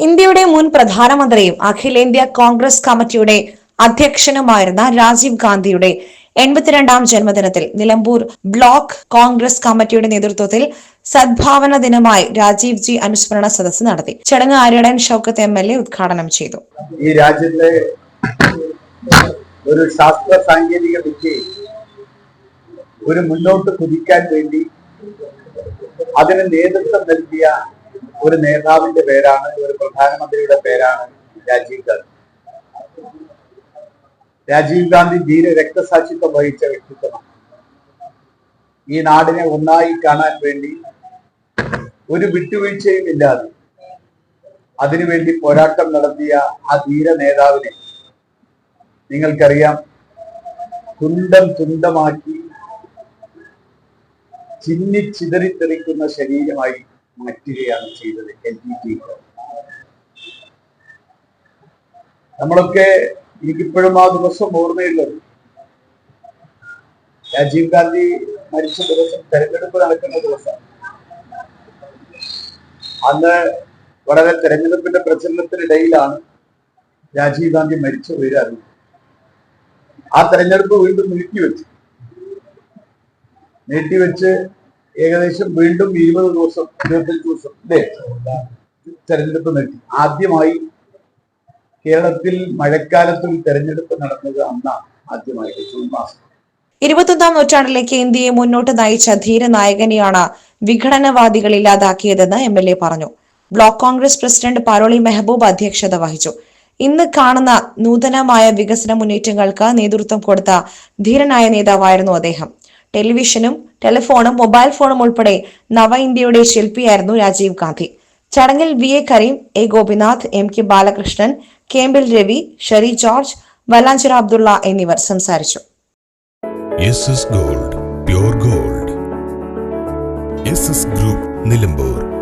ഇന്ത്യയുടെ മുൻ പ്രധാനമന്ത്രിയും അഖിലേന്ത്യാ കോൺഗ്രസ് കമ്മിറ്റിയുടെ അധ്യക്ഷനുമായിരുന്ന രാജീവ് ഗാന്ധിയുടെ എൺപത്തിരണ്ടാം ജന്മദിനത്തിൽ നിലമ്പൂർ ബ്ലോക്ക് കോൺഗ്രസ് കമ്മിറ്റിയുടെ നേതൃത്വത്തിൽ സദ്ഭാവന ദിനമായി രാജീവ് ജി അനുസ്മരണ സദസ്സ് നടത്തി. ചടങ്ങ് Aryadan Shoukath M L A ഉദ്ഘാടനം ചെയ്തു. ഈ രാജ്യത്തെ ഒരു ശാസ്ത്ര സാങ്കേതിക വിദ്യയെ ഒരു മുന്നോട്ട് കുതിക്കാൻ വേണ്ടി അതിന് നേതൃത്വം നൽകിയ ഒരു നേതാവിന്റെ പേരാണ് ഒരു പ്രധാനമന്ത്രിയുടെ പേരാണ് രാജീവ് ഗാന്ധി. രാജീവ് ഗാന്ധി ധീര രക്തസാക്ഷിത്വം വഹിച്ച വ്യക്തിത്വമാണ്. ഈ നാടിനെ ഒന്നായി കാണാൻ വേണ്ടി ഒരു വിട്ടുവീഴ്ചയും ഇല്ലാതെ അതിനുവേണ്ടി പോരാട്ടം നടത്തിയ ആ ധീര നേതാവിനെ നിങ്ങൾക്കറിയാം തുണ്ടം തുണ്ടമാക്കി ചിന്നി ചിതറിത്തെറിക്കുന്ന ശരീരമായി മാറ്റുകയാണ് ചെയ്തത് എൽ ടി ടി നമ്മളൊക്കെ എനിക്കിപ്പോഴും ആ ദിവസം ഓർമ്മയുള്ളത്. രാജീവ് ഗാന്ധി മരിച്ച ദിവസം തെരഞ്ഞെടുപ്പ് നടക്കുന്ന ദിവസം. അന്ന് വളരെ തെരഞ്ഞെടുപ്പിന്റെ പ്രചരണത്തിനിടയിലാണ് രാജീവ് ഗാന്ധി മരിച്ച വിവരം ആ തെരഞ്ഞെടുപ്പ് വീണ്ടും നീട്ടിവെച്ചു. നീട്ടിവെച്ച് ഏകദേശം വീണ്ടും ഇരുപത് ദിവസം ഇരുപത്തഞ്ച് ദിവസം അല്ലേ തെരഞ്ഞെടുപ്പ് നടത്തി. ആദ്യമായി കേരളത്തിൽ മഴക്കാലത്തിൽ തെരഞ്ഞെടുപ്പ് നടന്നത് അന്നാണ്. ആദ്യമായി ജൂൺ മാസം. ഇരുപത്തൊന്നാം നൂറ്റാണ്ടിലേക്ക് ഇന്ത്യയെ മുന്നോട്ട് നയിച്ച ധീരനായകനെയാണ് വിഘടനവാദികൾ ഇല്ലാതാക്കിയതെന്ന് എം എൽ എ പറഞ്ഞു. Block Congress president Paroli Mehboob അധ്യക്ഷത വഹിച്ചു. ഇന്ന് കാണുന്ന നൂതനമായ വികസന മുന്നേറ്റങ്ങൾക്ക് നേതൃത്വം കൊടുത്ത ധീരനായ നേതാവായിരുന്നു അദ്ദേഹം. ടെലിവിഷനും ടെലിഫോണും മൊബൈൽ ഫോണും ഉൾപ്പെടെ നവ ഇന്ത്യയുടെ ശില്പിയായിരുന്നു രാജീവ് ഗാന്ധി. ചടങ്ങിൽ V A Kareem A Gopinath M K Balakrishnan Kempil Ravi Sherry George Valanchira Abdullah എന്നിവർ സംസാരിച്ചു. Gold gold. ഗ്രൂപ്പ് നിലമ്പൂർ.